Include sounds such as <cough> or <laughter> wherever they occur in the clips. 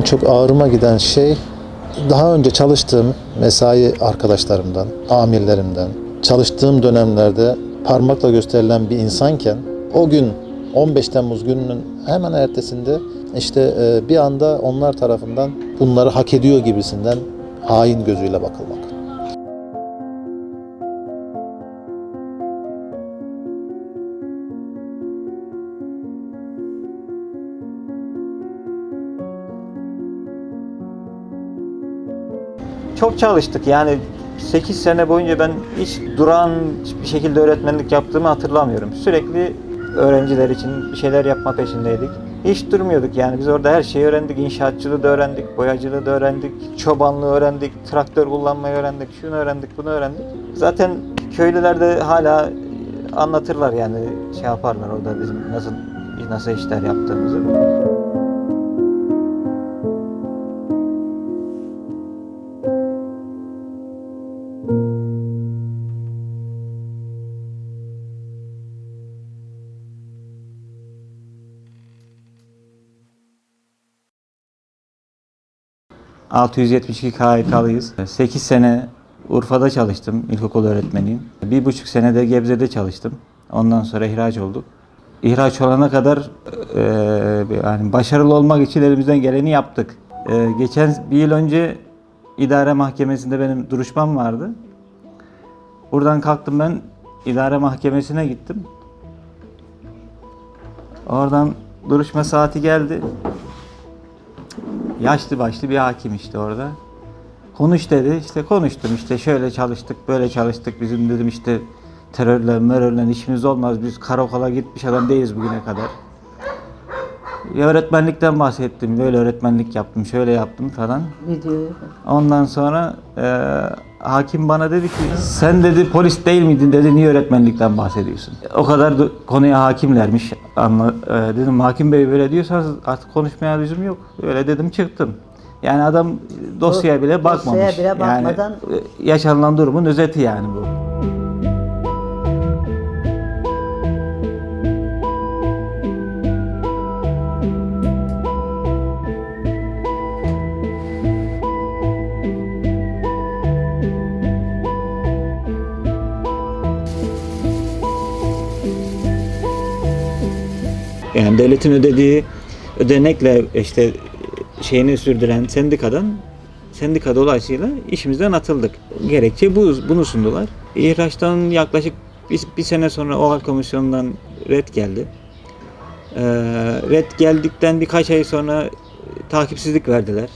En çok ağrıma giden şey daha önce çalıştığım mesai arkadaşlarımdan, amirlerimden, çalıştığım dönemlerde parmakla gösterilen bir insanken o gün 15 Temmuz gününün hemen ertesinde işte e, bir anda onlar tarafından bunları hak ediyor gibisinden hain gözüyle bakılmak. Çok çalıştık yani 8 sene boyunca ben hiç duran bir şekilde öğretmenlik yaptığımı hatırlamıyorum. Sürekli öğrenciler için bir şeyler yapma peşindeydik. Hiç durmuyorduk yani biz orada her şeyi öğrendik. İnşaatçılığı da öğrendik, boyacılığı da öğrendik, çobanlığı öğrendik, traktör kullanmayı öğrendik, şunu öğrendik, bunu öğrendik. Zaten köylüler de hala anlatırlar yani şey yaparlar orada bizim nasıl nasıl işler yaptığımızı. ...672 KHK'lıyız. 8 sene Urfa'da çalıştım, ilkokul öğretmeniyim. Bir buçuk sene de Gebze'de çalıştım. Ondan sonra ihraç olduk. İhraç olana kadar e, yani başarılı olmak için elimizden geleni yaptık. E, geçen bir yıl önce idare mahkemesinde benim duruşmam vardı. Buradan kalktım ben idare mahkemesine gittim. Oradan duruşma saati geldi. Yaşlı başlı bir hakim işte orada. Konuş dedi. İşte konuştum. İşte şöyle çalıştık, böyle çalıştık. Bizim dedim işte terörle, merörle işimiz olmaz. Biz karakola gitmiş adam değiliz bugüne kadar. Ya öğretmenlikten bahsettim. Böyle öğretmenlik yaptım, şöyle yaptım falan. Videoyu. Ondan sonra e, hakim bana dedi ki sen dedi polis değil miydin dedi niye öğretmenlikten bahsediyorsun? O kadar da konuya hakimlermiş. Anla, e, dedim hakim bey böyle diyorsanız artık konuşmaya lüzum yok. Öyle dedim çıktım. Yani adam dosyaya bile bakmamış. Dosyaya bile bakmadan- Yani e, yaşanılan durumun özeti yani bu. Yani devletin ödediği ödenekle işte şeyini sürdüren sendikadan sendika dolayısıyla işimizden atıldık. Gerekçe bu, bunu sundular. İhraçtan yaklaşık bir, bir sene sonra OHAL komisyonundan red geldi. Ee, red geldikten birkaç ay sonra e, takipsizlik verdiler.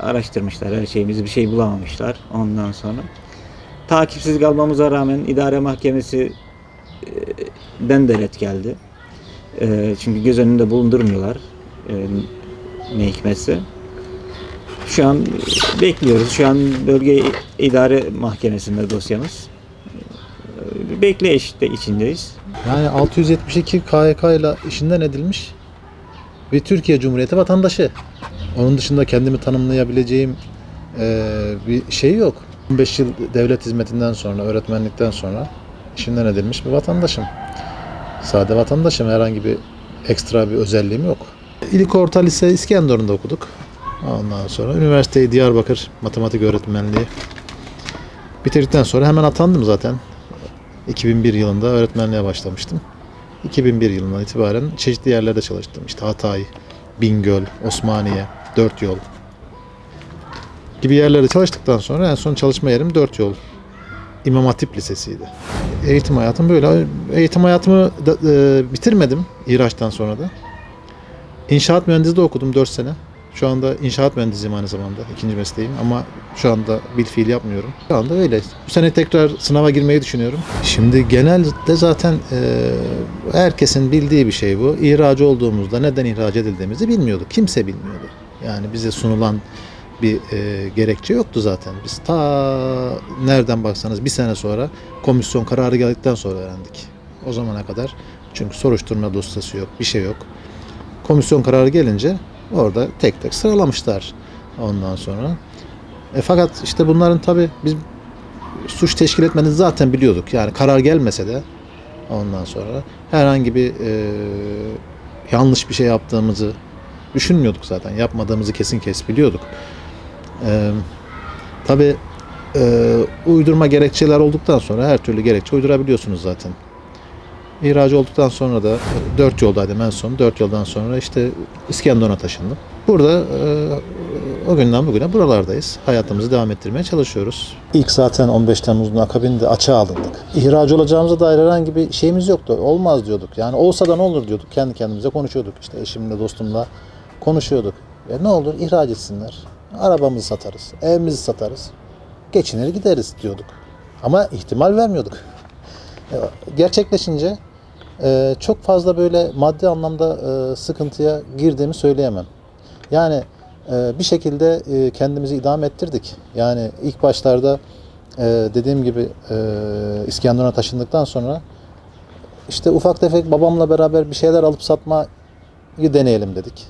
Araştırmışlar her şeyimizi bir şey bulamamışlar ondan sonra. Takipsiz kalmamıza rağmen idare mahkemesi e, den de red geldi. E, çünkü göz önünde bulundurmuyorlar. E, ne hikmetse. Şu an bekliyoruz. Şu an bölge idare mahkemesinde dosyamız. E, Bekleyiş de içindeyiz. Yani 672 KHK ile işinden edilmiş bir Türkiye Cumhuriyeti vatandaşı. Onun dışında kendimi tanımlayabileceğim eee, bir şey yok. 15 yıl devlet hizmetinden sonra, öğretmenlikten sonra işinden edilmiş bir vatandaşım. Sade vatandaşım. Herhangi bir ekstra bir özelliğim yok. İlk orta lise İskenderun'da okuduk. Ondan sonra üniversiteyi Diyarbakır Matematik Öğretmenliği bitirdikten sonra hemen atandım zaten. 2001 yılında öğretmenliğe başlamıştım. 2001 yılından itibaren çeşitli yerlerde çalıştım. İşte Hatay, Bingöl, Osmaniye, Dört Yol gibi yerlerde çalıştıktan sonra en son çalışma yerim Dört Yol İmam Hatip Lisesi'ydi. Eğitim hayatım böyle. Eğitim hayatımı da, e, bitirmedim İhraç'tan sonra da. İnşaat mühendisliği okudum 4 sene. Şu anda inşaat mühendisiyim aynı zamanda. ikinci mesleğim ama şu anda bil fiil yapmıyorum. Şu anda öyle. Bu sene tekrar sınava girmeyi düşünüyorum. Şimdi genelde zaten e, herkesin bildiği bir şey bu. İhracı olduğumuzda neden ihraç edildiğimizi bilmiyorduk. Kimse bilmiyordu. Yani bize sunulan bir e, gerekçe yoktu zaten. Biz ta nereden baksanız bir sene sonra komisyon kararı geldikten sonra öğrendik. O zamana kadar çünkü soruşturma dosyası yok, bir şey yok. Komisyon kararı gelince orada tek tek sıralamışlar ondan sonra. E, fakat işte bunların tabi biz suç teşkil etmenizi zaten biliyorduk. Yani karar gelmese de ondan sonra herhangi bir e, yanlış bir şey yaptığımızı düşünmüyorduk zaten. Yapmadığımızı kesin kes biliyorduk. Ee, tabii e, uydurma gerekçeler olduktan sonra her türlü gerekçe uydurabiliyorsunuz zaten. İhracı olduktan sonra da e, dört yoldaydım en son. Dört yoldan sonra işte İskenderun'a taşındım. Burada e, o günden bugüne buralardayız. Hayatımızı devam ettirmeye çalışıyoruz. İlk zaten 15 Temmuz'un akabinde açığa alındık. İhracı olacağımıza dair herhangi bir şeyimiz yoktu. Olmaz diyorduk. Yani olsa da ne olur diyorduk. Kendi kendimize konuşuyorduk. İşte eşimle, dostumla konuşuyorduk. Ya ne olur ihraç etsinler. Arabamızı satarız. Evimizi satarız. Geçinir gideriz diyorduk. Ama ihtimal vermiyorduk. E, Gerçekleşince e, çok fazla böyle maddi anlamda e, sıkıntıya girdiğimi söyleyemem. Yani bir şekilde kendimizi idame ettirdik. Yani ilk başlarda dediğim gibi İskenderun'a taşındıktan sonra işte ufak tefek babamla beraber bir şeyler alıp satmayı deneyelim dedik.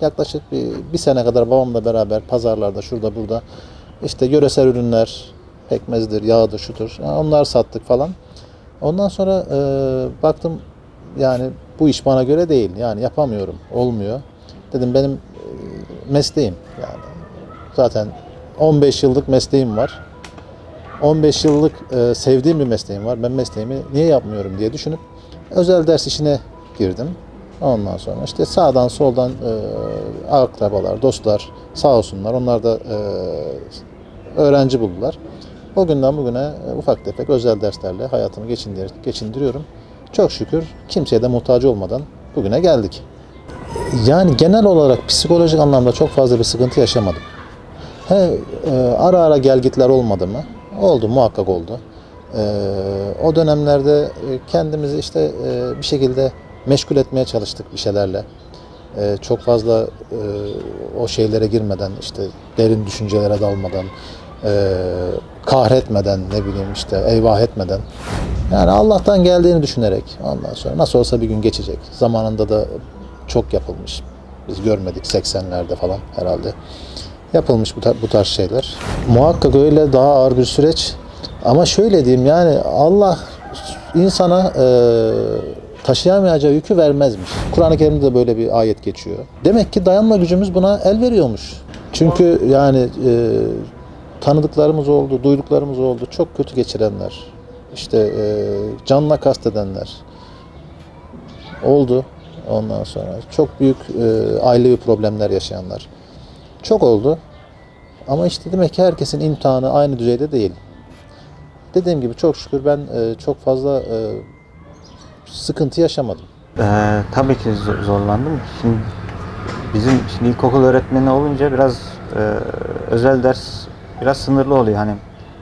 Yaklaşık bir, bir sene kadar babamla beraber pazarlarda şurada burada işte yöresel ürünler pekmezdir, yağdır, şudur onlar sattık falan. Ondan sonra e, baktım yani bu iş bana göre değil. Yani yapamıyorum. Olmuyor. Dedim benim e, mesleğim yani. Zaten 15 yıllık mesleğim var. 15 yıllık e, sevdiğim bir mesleğim var. Ben mesleğimi niye yapmıyorum diye düşünüp özel ders işine girdim. Ondan sonra işte sağdan soldan e, akrabalar, dostlar sağ olsunlar. Onlar da e, öğrenci buldular. O günden bugüne e, ufak tefek özel derslerle hayatımı geçindir, geçindiriyorum. Çok şükür kimseye de muhtaç olmadan bugüne geldik. Yani genel olarak psikolojik anlamda çok fazla bir sıkıntı yaşamadım. He, e, ara ara gelgitler olmadı mı? Oldu, muhakkak oldu. E, o dönemlerde e, kendimizi işte e, bir şekilde meşgul etmeye çalıştık bir şeylerle. E, çok fazla e, o şeylere girmeden, işte derin düşüncelere dalmadan, e, kahretmeden, ne bileyim işte eyvah etmeden. Yani Allah'tan geldiğini düşünerek ondan sonra nasıl olsa bir gün geçecek. Zamanında da çok yapılmış. Biz görmedik 80'lerde falan herhalde. Yapılmış bu, tar- bu tarz şeyler. Muhakkak öyle daha ağır bir süreç. Ama şöyle diyeyim yani Allah insana e, taşıyamayacağı yükü vermezmiş. Kur'an-ı Kerim'de de böyle bir ayet geçiyor. Demek ki dayanma gücümüz buna el veriyormuş. Çünkü yani e, tanıdıklarımız oldu, duyduklarımız oldu. Çok kötü geçirenler, işte e, canına kastedenler oldu. Ondan sonra çok büyük e, ailevi problemler yaşayanlar çok oldu. Ama işte demek ki herkesin imtihanı aynı düzeyde değil. Dediğim gibi çok şükür ben e, çok fazla e, sıkıntı yaşamadım. Ee, tabii ki zo- zorlandım. Şimdi bizim şimdi ilkokul öğretmeni olunca biraz e, özel ders biraz sınırlı oluyor. Hani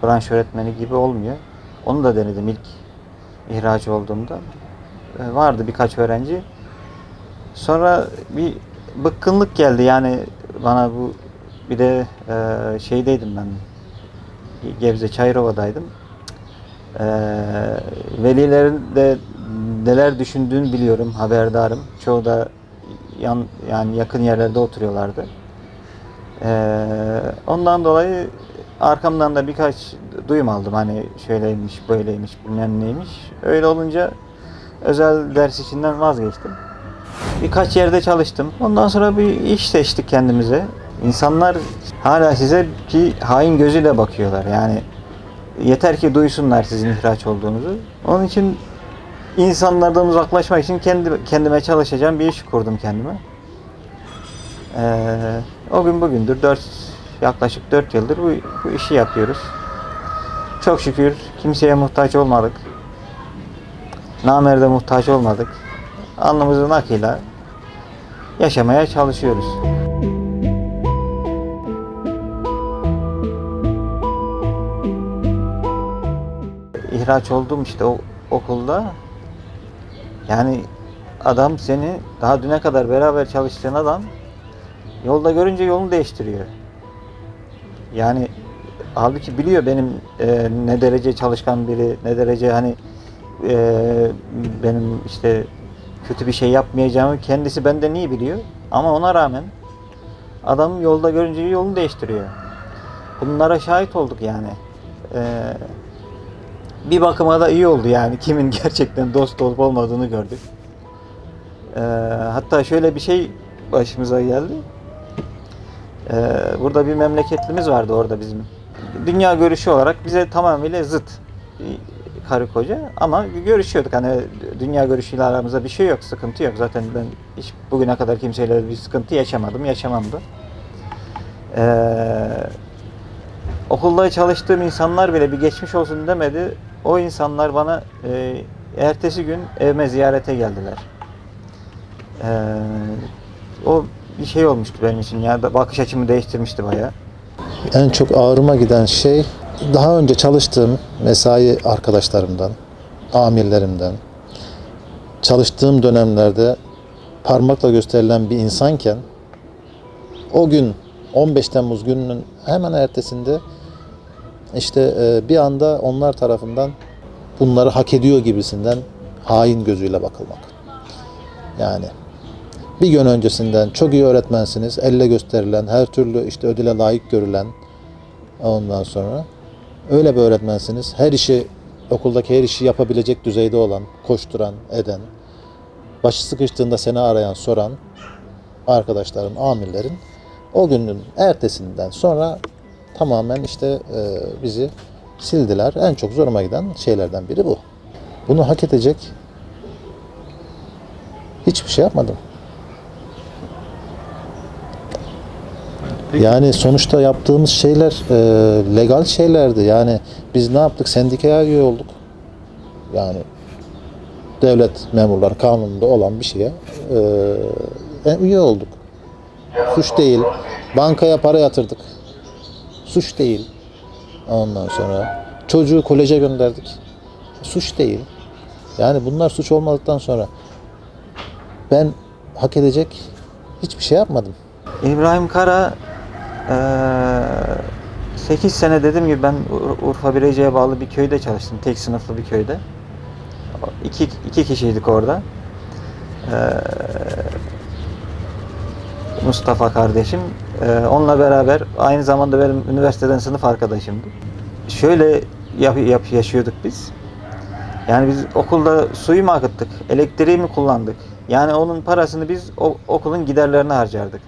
branş öğretmeni gibi olmuyor. Onu da denedim ilk ihraç olduğumda. E, vardı birkaç öğrenci. Sonra bir bıkkınlık geldi yani bana bu bir de e, şeydeydim ben Gebze Çayrova'daydım. E, velilerin de neler düşündüğünü biliyorum, haberdarım. Çoğu da yan, yani yakın yerlerde oturuyorlardı. Ee, ondan dolayı arkamdan da birkaç duyum aldım. Hani şöyleymiş, böyleymiş, bilmem neymiş. Öyle olunca özel ders içinden vazgeçtim. Birkaç yerde çalıştım. Ondan sonra bir iş seçtik kendimize. İnsanlar hala size ki hain gözüyle bakıyorlar. Yani yeter ki duysunlar sizin ihraç olduğunuzu. Onun için insanlardan uzaklaşmak için kendi kendime çalışacağım bir iş kurdum kendime. Ee, o gün bugündür 4 yaklaşık 4 yıldır bu, bu işi yapıyoruz. Çok şükür kimseye muhtaç olmadık. Namerde muhtaç olmadık. Alnımızın akıyla yaşamaya çalışıyoruz. İhraç oldum işte o okulda. Yani adam seni daha düne kadar beraber çalıştığın adam yolda görünce yolunu değiştiriyor. Yani halbuki biliyor benim e, ne derece çalışkan biri, ne derece hani e, benim işte kötü bir şey yapmayacağımı kendisi benden iyi biliyor. Ama ona rağmen adam yolda görünce yolunu değiştiriyor. Bunlara şahit olduk yani. E, bir bakıma da iyi oldu yani kimin <laughs> gerçekten dost olup olmadığını gördük. Ee, hatta şöyle bir şey başımıza geldi. Ee, burada bir memleketlimiz vardı orada bizim. Dünya görüşü olarak bize tamamıyla zıt karı koca ama görüşüyorduk. Hani dünya görüşüyle aramızda bir şey yok, sıkıntı yok. Zaten ben hiç bugüne kadar kimseyle bir sıkıntı yaşamadım, yaşamam da. Ee, okulda çalıştığım insanlar bile bir geçmiş olsun demedi. O insanlar bana e, ertesi gün evime ziyarete geldiler. Ee, o bir şey olmuştu benim için ya da bakış açımı değiştirmişti bayağı. En çok ağrıma giden şey daha önce çalıştığım mesai arkadaşlarımdan, amirlerimden, çalıştığım dönemlerde parmakla gösterilen bir insanken o gün 15 Temmuz gününün hemen ertesinde işte e, bir anda onlar tarafından bunları hak ediyor gibisinden hain gözüyle bakılmak. Yani bir gün öncesinden çok iyi öğretmensiniz, elle gösterilen, her türlü işte ödüle layık görülen ondan sonra öyle bir öğretmensiniz. Her işi okuldaki her işi yapabilecek düzeyde olan, koşturan, eden, başı sıkıştığında seni arayan, soran arkadaşların, amirlerin o günün ertesinden sonra tamamen işte e, bizi sildiler. En çok zoruma giden şeylerden biri bu. Bunu hak edecek hiçbir şey yapmadım. Yani sonuçta yaptığımız şeyler e, legal şeylerdi. Yani biz ne yaptık? Sendikaya üye olduk. Yani devlet memurları kanununda olan bir şeye e, üye olduk. Suç değil. Bankaya para yatırdık. Suç değil. Ondan sonra çocuğu koleje gönderdik. Suç değil. Yani bunlar suç olmadıktan sonra ben hak edecek hiçbir şey yapmadım. İbrahim Kara eee 8 sene dediğim gibi ben Ur- Urfa Birecik'e bağlı bir köyde çalıştım. Tek sınıflı bir köyde. İki, iki kişiydik orada. Eee, Mustafa kardeşim. Eee, onunla beraber aynı zamanda benim üniversiteden sınıf arkadaşımdı. Şöyle yap, yap yaşıyorduk biz. Yani biz okulda suyu mu akıttık, elektriği mi kullandık? Yani onun parasını biz o, okulun giderlerine harcardık.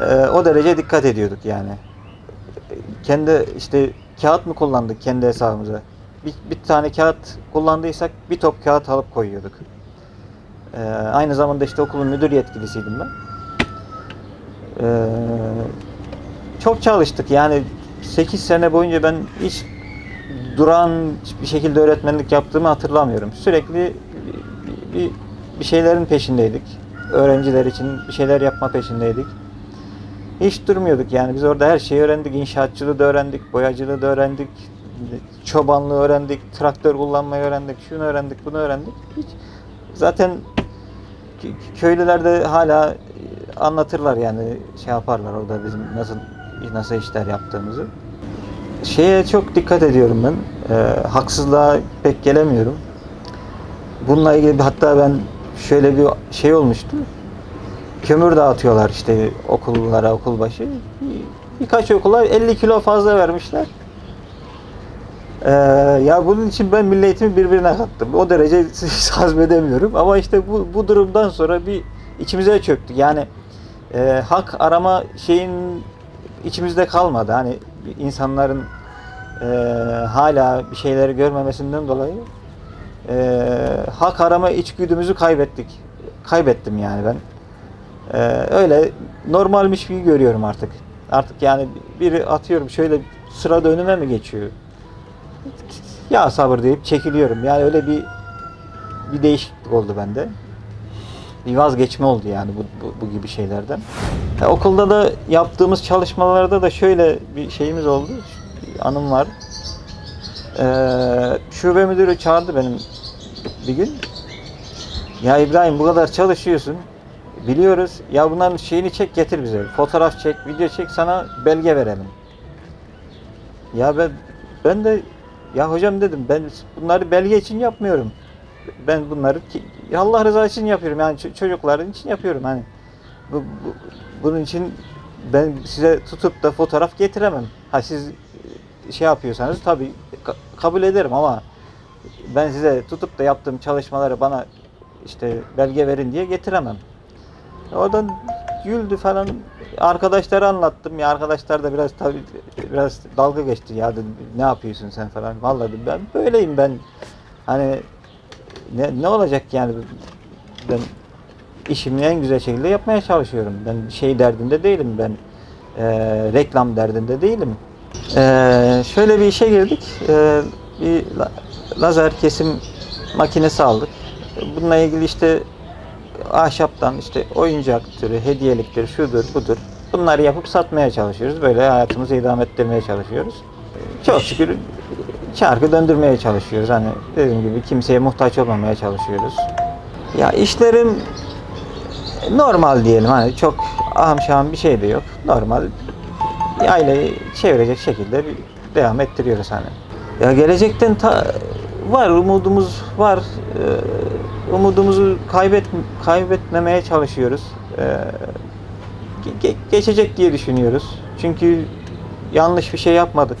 Ee, o derece dikkat ediyorduk yani. Kendi işte kağıt mı kullandık kendi hesabımıza? Bir, bir tane kağıt kullandıysak bir top kağıt alıp koyuyorduk. Ee, aynı zamanda işte okulun müdür yetkilisiydim ben. Ee, çok çalıştık yani 8 sene boyunca ben hiç duran bir şekilde öğretmenlik yaptığımı hatırlamıyorum. Sürekli bir, bir, bir şeylerin peşindeydik. Öğrenciler için bir şeyler yapma peşindeydik. Hiç durmuyorduk yani biz orada her şeyi öğrendik. İnşaatçılığı da öğrendik, boyacılığı da öğrendik, çobanlığı öğrendik, traktör kullanmayı öğrendik, şunu öğrendik, bunu öğrendik. Hiç zaten köylüler de hala anlatırlar yani şey yaparlar orada bizim nasıl nasıl işler yaptığımızı. Şeye çok dikkat ediyorum ben. Ee, haksızlığa pek gelemiyorum. Bununla ilgili hatta ben şöyle bir şey olmuştu. Kömür dağıtıyorlar işte okullara, okul başı. Bir- Birkaç okula 50 kilo fazla vermişler. Ee, ya bunun için ben milli birbirine kattım. O derece <laughs> hazmedemiyorum. Ama işte bu, bu durumdan sonra bir içimize çöktü. Yani e, hak arama şeyin içimizde kalmadı. Hani insanların e, hala bir şeyleri görmemesinden dolayı e, hak arama içgüdümüzü kaybettik. Kaybettim yani ben. E, öyle normalmiş gibi görüyorum artık. Artık yani biri atıyorum şöyle sırada önüme mi geçiyor? Ya sabır deyip çekiliyorum. Yani öyle bir bir değişiklik oldu bende. Bir vazgeçme oldu yani bu, bu, bu gibi şeylerden. Ya okulda da yaptığımız çalışmalarda da şöyle bir şeyimiz oldu. Anım var. Ee, şube müdürü çağırdı benim bir gün. Ya İbrahim bu kadar çalışıyorsun. Biliyoruz. Ya bunların şeyini çek getir bize. Fotoğraf çek, video çek sana belge verelim. Ya ben ben de ya hocam dedim ben bunları belge için yapmıyorum. Ben bunları ki- Allah rızası için yapıyorum. Yani çocukların için yapıyorum hani. Bu, bu- bunun için ben size tutup da fotoğraf getiremem. Ha siz şey yapıyorsanız tabii ka- kabul ederim ama ben size tutup da yaptığım çalışmaları bana işte belge verin diye getiremem. Oradan güldü falan. Arkadaşlara anlattım. Ya arkadaşlar da biraz tabii biraz dalga geçti. Ya dedim, ne yapıyorsun sen falan. Vallahi dedim, ben böyleyim ben. Hani ne, ne olacak yani ben işimi en güzel şekilde yapmaya çalışıyorum. Ben şey derdinde değilim ben. eee, reklam derdinde değilim. Eee, şöyle bir işe girdik. Eee, bir la- lazer kesim makinesi aldık. Bununla ilgili işte ahşaptan işte oyuncak türü, hediyeliktir, şudur, budur. Bunları yapıp satmaya çalışıyoruz. Böyle hayatımızı idame ettirmeye çalışıyoruz. Çok şükür çarkı döndürmeye çalışıyoruz. Hani dediğim gibi kimseye muhtaç olmamaya çalışıyoruz. Ya işlerim normal diyelim. Hani çok şahım bir şey de yok. Normal aileyi çevirecek şekilde bir devam ettiriyoruz hani. Ya gelecekten ta- var umudumuz var. Ee, umudumuzu kaybet kaybetmemeye çalışıyoruz. Ee, ge- ge- geçecek diye düşünüyoruz. Çünkü yanlış bir şey yapmadık.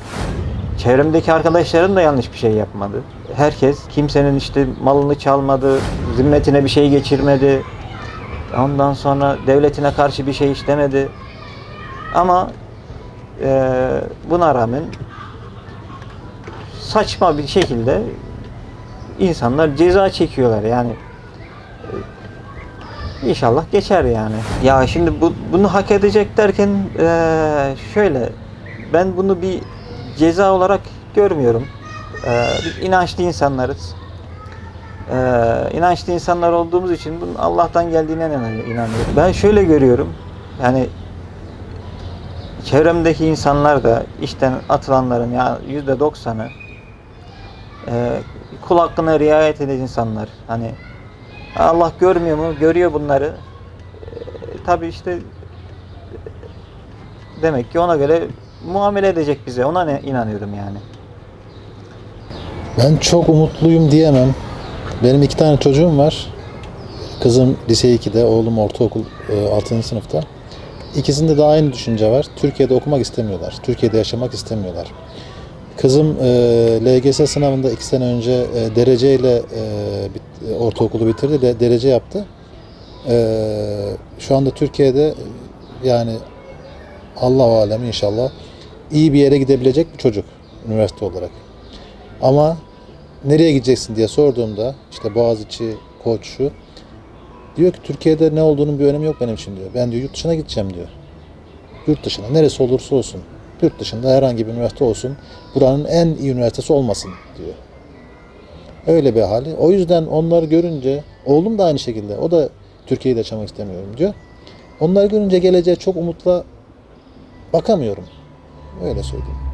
Çevremdeki arkadaşlarım da yanlış bir şey yapmadı. Herkes kimsenin işte malını çalmadı, zimmetine bir şey geçirmedi. Ondan sonra devletine karşı bir şey işlemedi. Ama eee, buna rağmen saçma bir şekilde insanlar ceza çekiyorlar yani. E, İnşallah geçer yani. Ya şimdi bu, bunu hak edecek derken eee, şöyle ben bunu bir ceza olarak görmüyorum. Eee biz inançlı insanlarız. Eee inançlı insanlar olduğumuz için bunun Allah'tan geldiğine inan- inanıyorum. Ben şöyle görüyorum. Yani çevremdeki insanlar da işten atılanların ya yüzde doksanı e, kul hakkına riayet eden insanlar. Hani Allah görmüyor mu? Görüyor bunları. E, tabii işte demek ki ona göre muamele edecek bize. Ona ne inanıyorum yani. Ben çok umutluyum diyemem. Benim iki tane çocuğum var. Kızım lise 2'de, oğlum ortaokul 6. sınıfta. İkisinde de aynı düşünce var. Türkiye'de okumak istemiyorlar. Türkiye'de yaşamak istemiyorlar. Kızım e, LGS sınavında iki sene önce e, dereceyle e, bit- e, ortaokulu bitirdi. De, derece yaptı. E, şu anda Türkiye'de yani Allah alem inşallah iyi bir yere gidebilecek bir çocuk üniversite olarak. Ama nereye gideceksin diye sorduğumda işte Boğaziçi, Koç şu diyor ki Türkiye'de ne olduğunun bir önemi yok benim için diyor. Ben diyor yurt dışına gideceğim diyor. Yurt dışına neresi olursa olsun. Yurt dışında herhangi bir üniversite olsun. Buranın en iyi üniversitesi olmasın diyor. Öyle bir hali. O yüzden onları görünce oğlum da aynı şekilde. O da Türkiye'de yaşamak istemiyorum diyor. Onları görünce geleceğe çok umutla bakamıyorum. Öyle söyleyeyim.